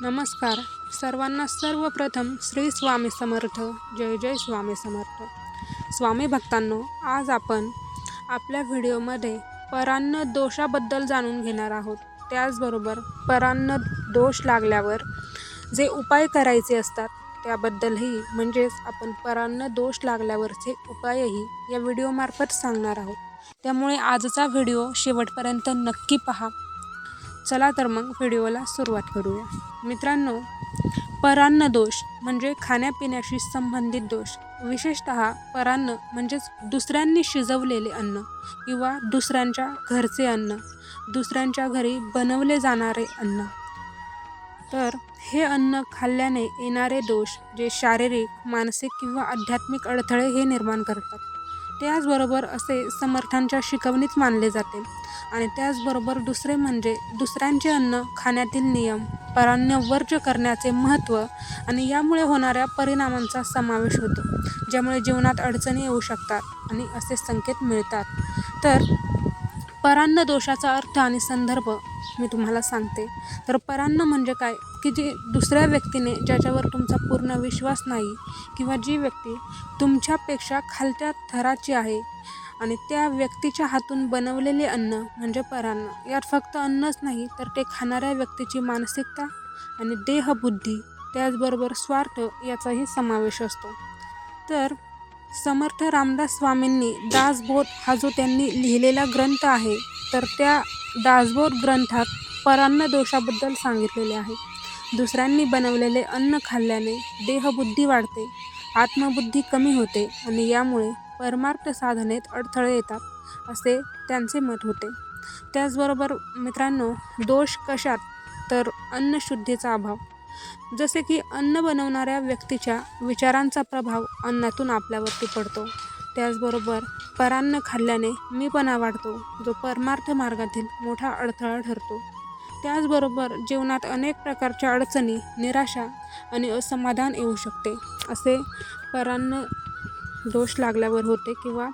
नमस्कार. सर्वांना सर्वप्रथम श्री स्वामी समर्थ. जय जय स्वामी समर्थ. स्वामी भक्तांनो आज आपण आपल्या व्हिडिओमध्ये परान्न दोषाबद्दल जाणून घेणार आहोत. त्याचबरोबर परान्न दोष लागल्यावर जे उपाय करायचे असतात त्याबद्दलही म्हणजेच आपण परान्न दोष लागल्यावरचे उपायही या व्हिडिओमार्फत सांगणार आहोत. त्यामुळे आजचा व्हिडिओ शेवटपर्यंत नक्की पहा. चला तर मग व्हिडिओला सुरुवात करूया. मित्रांनो परान्न दोष म्हणजे खाण्यापिण्याशी संबंधित दोष. विशेषत परान्न म्हणजेच दुसऱ्यांनी शिजवलेले अन्न किंवा दुसऱ्यांच्या घरचे अन्न दुसऱ्यांच्या घरी बनवले जाणारे अन्न. तर हे अन्न खाल्ल्याने येणारे दोष जे शारीरिक मानसिक किंवा आध्यात्मिक अडथळे हे निर्माण करतात. त्याचबरोबर असे समर्थांच्या शिकवणीत मानले जाते. आणि त्याचबरोबर दुसरे म्हणजे दुसऱ्यांचे अन्न खाण्यातील नियम परान्न वर्ज्य करण्याचे महत्त्व आणि यामुळे होणाऱ्या परिणामांचा समावेश होतो ज्यामुळे जीवनात अडचणी येऊ शकतात आणि असे संकेत मिळतात. तर परान्न दोषाचा अर्थ आणि संदर्भ मी तुम्हाला सांगते. तर परान्न म्हणजे काय? की जी दुसऱ्या व्यक्तीने ज्याच्यावर तुमचा पूर्ण विश्वास नाही किंवा जी व्यक्ती तुमच्यापेक्षा खालत्या थराची आहे आणि त्या व्यक्तीच्या हातून बनवलेले अन्न म्हणजे परान्न यात फक्त अन्नच नाही तर ते खाणाऱ्या व्यक्तीची मानसिकता आणि देहबुद्धी त्याचबरोबर स्वार्थ याचाही समावेश असतो. तर समर्थ रामदास स्वामींनी दासबोध हा जो त्यांनी लिहिलेला ग्रंथ आहे तर त्या दासबोध ग्रंथात परान्न दोषाबद्दल सांगितलेले आहे. दुसऱ्यांनी बनवलेले अन्न खाल्ल्याने देहबुद्धी वाढते आत्मबुद्धी कमी होते आणि यामुळे परमार्थ साधनेत अडथळे येतात असे त्यांचे मत होते. त्याचबरोबर मित्रांनो दोष कशात? तर अन्नशुद्धीचा अभाव. जसे की अन्न बनवणाऱ्या व्यक्तीच्या विचारांचा प्रभाव अन्नातून आपल्यावरती पडतो. त्याचबरोबर परान्न खाल्ल्याने मीपणा वाढतो जो परमार्थ मार्गातील मोठा अडथळा ठरतो. त्याचबरोबर जीवनात अनेक प्रकारच्या अडचणी निराशा आणि असमाधान येऊ शकते असे परान्न दोष लागल्यावर होते किंवा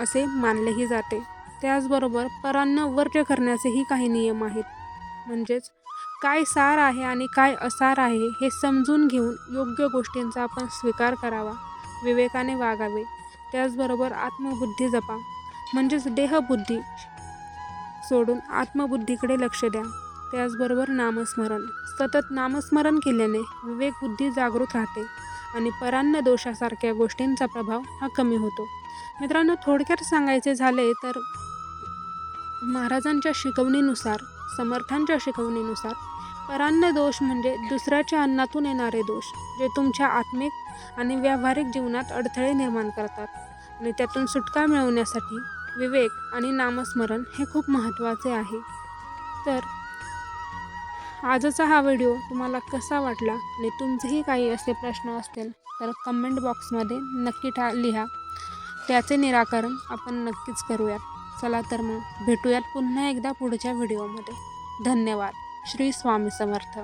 असे मानलेही जाते. त्याचबरोबर परान्न वर्ज्य करण्याचेही काही नियम आहेत. म्हणजेच काय सार आहे आणि काय असार आहे हे समजून घेऊन योग्य गोष्टींचा आपण स्वीकार करावा विवेकाने वागावे. त्याचबरोबर आत्मबुद्धी जपा. म्हणजेच देहबुद्धी सोडून आत्मबुद्धीकडे लक्ष द्या. त्याचबरोबर नामस्मरण. सतत नामस्मरण केल्याने विवेकबुद्धी जागृत राहते आणि परान्न दोषासारख्या गोष्टींचा प्रभाव हा कमी होतो. मित्रांनो थोडक्यात सांगायचे झाले तर महाराजांच्या शिकवणीनुसार समर्थांच्या शिकवणीनुसार परान्न दोष म्हणजे दुसऱ्याच्या अन्नातून येणारे दोष जे तुमच्या आत्मिक आणि व्यावहारिक जीवनात अडथळे निर्माण करतात आणि त्यातून सुटका मिळवण्यासाठी विवेक आणि नामस्मरण हे खूप महत्त्वाचे आहे. तर आजचा हा व्हिडिओ तुम्हाला कसा वाटला आणि तुमचेही काही असे प्रश्न असतील तर कमेंट बॉक्समध्ये नक्की ठा लिहा. त्याचे निराकरण आपण नक्कीच करूयात. चला तर मग भेटूयात पुन्हा एकदा पुढच्या व्हिडिओमध्ये. धन्यवाद. श्री स्वामी समर्थ.